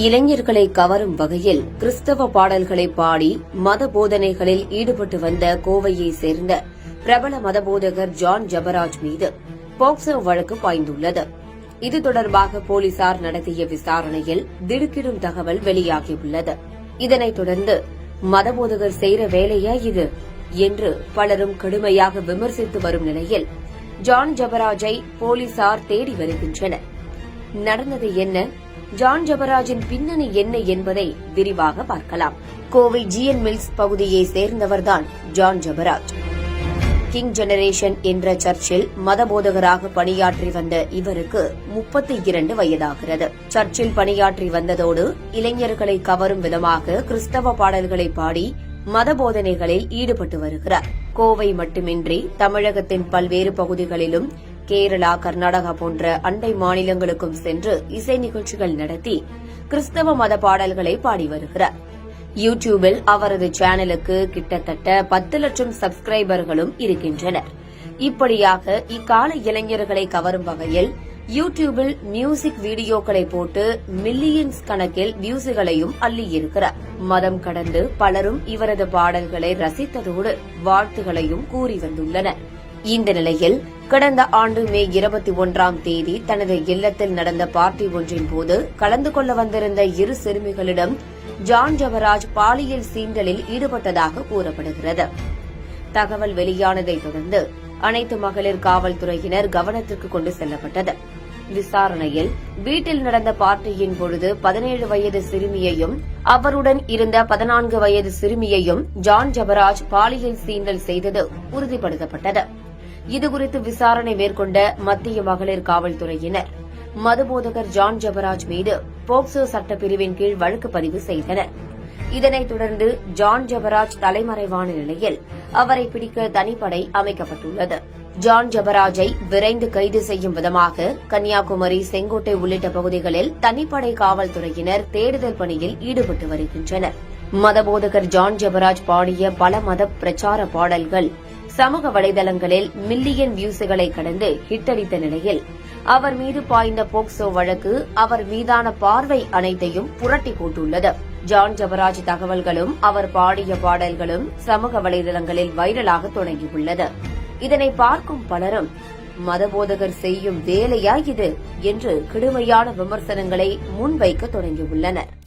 இளைஞர்களை கவரும் வகையில் கிறிஸ்தவ பாடல்களை பாடி மத போதனைகளில் ஈடுபட்டு வந்த கோவையை சேர்ந்த பிரபல மதபோதகர் ஜான் ஜபராஜ் மீது போக்சோ வழக்கு பாய்ந்துள்ளது. இது தொடர்பாக போலீசார் நடத்திய விசாரணையில் திடுக்கிடும் தகவல் வெளியாகியுள்ளது. இதனைத் தொடர்ந்து மதபோதகர் செய்கிற வேலையா இது? என்று பலரும் கடுமையாக விமர்சித்து வரும் நிலையில் ஜான் ஜபராஜை போலீசார் தேடி வருகின்றனர். நடந்தது என்ன? ஜான் ஜபராஜின் பின்னணி என்ன என்பதை விரிவாக பார்க்கலாம். கோவை ஜிஎன் மில்ஸ் பகுதியை சேர்ந்தவர்தான் ஜான் ஜபராஜ். கிங் ஜெனரேஷன் என்ற சர்ச்சில் மதபோதகராக பணியாற்றி வந்த இவருக்கு முப்பத்தி இரண்டு வயதாகிறது. சர்ச்சில் பணியாற்றி வந்ததோடு இளைஞர்களை கவரும் விதமாக கிறிஸ்தவ பாடல்களை பாடி மத போதனைகளில் ஈடுபட்டு வருகிறார். கோவை மட்டுமின்றி தமிழகத்தின் பல்வேறு பகுதிகளிலும் கேரளா கர்நாடகா போன்ற அண்டை மாநிலங்களுக்கும் சென்று இசை நிகழ்ச்சிகள் நடத்தி கிறிஸ்தவ மத பாடல்களை பாடி வருகிறார். யூ டியூபில் அவரது சேனலுக்கு கிட்டத்தட்ட பத்து லட்சம் சப்ஸ்கிரைபர்களும் இருக்கின்றனர். இப்படியாக இக்கால இளைஞர்களை கவரும் வகையில் யூ டியூபில் மியூசிக் வீடியோக்களை போட்டு மில்லியன்ஸ் கணக்கில் வியூஸுகளையும் அள்ளியிருக்கிறார். மதம் கடந்து பலரும் இவரது பாடல்களை ரசித்ததோடு வாழ்த்துகளையும் கூறி வந்துள்ளனர். இந்த நிலையில் கடந்த ஆண்டு மே இருபத்தி ஒன்றாம் தேதி தனது இல்லத்தில் நடந்த பார்ட்டி ஒன்றின் போது கலந்து கொள்ள வந்திருந்த இரு சிறுமிகளிடம் ஜான் ஜவராஜ் பாலியல் சீண்டலில் ஈடுபட்டதாக கூறப்படுகிறது. தகவல் வெளியானதை தொடர்ந்து அனைத்து மகளிர் காவல்துறையினர் கவனத்திற்கு கொண்டு செல்லப்பட்டது. விசாரணையில் வீட்டில் நடந்த பார்ட்டியின் பொழுது பதினேழு வயது சிறுமியையும் அவருடன் இருந்த பதினான்கு வயது சிறுமியையும் ஜான் ஜபராஜ் பாலியல் சீண்டல் செய்தது உறுதிப்படுத்தப்பட்டது. இதுகுறித்து விசாரணை மேற்கொண்ட மத்திய மகளிர் காவல்துறையினர். மதுபோதகர் ஜான் ஜபராஜ் மீது போக்சோ சட்டப்பிரிவின் கீழ் வழக்கு பதிவு செய்தனர். இதனைத் தொடர்ந்து ஜான் ஜபராஜ் தலைமறைவான நிலையில் அவரை பிடிக்க தனிப்படை அமைக்கப்பட்டுள்ளது. ஜான் ஜபராஜை விரைந்து கைது செய்யும் விதமாக கன்னியாகுமரி செங்கோட்டை உள்ளிட்ட பகுதிகளில் தனிப்படை காவல்துறையினர் தேடுதல் பணியில் ஈடுபட்டு வருகின்றனர். மதபோதகர் ஜான் ஜபராஜ் பாடிய பல மத பிரச்சார பாடல்கள் சமூக வலைதளங்களில் மில்லியன் வியூஸுகளை கடந்து ஹிட்டடித்த நிலையில் அவர் மீது பாய்ந்த போக்சோ வழக்கு அவர் மீதான பார்வை அனைத்தையும் புரட்டி போட்டுள்ளது. ஜான் ஜபராஜ் தகவல்களும் அவர் பாடிய பாடல்களும் சமூக வலைதளங்களில் வைரலாக தொடங்கியுள்ளது. இதனை பார்க்கும் பலரும் மதபோதகர் செய்யும் வேலையா இது? என்று கடுமையான விமர்சனங்களை முன்வைக்க தொடங்கியுள்ளனர்.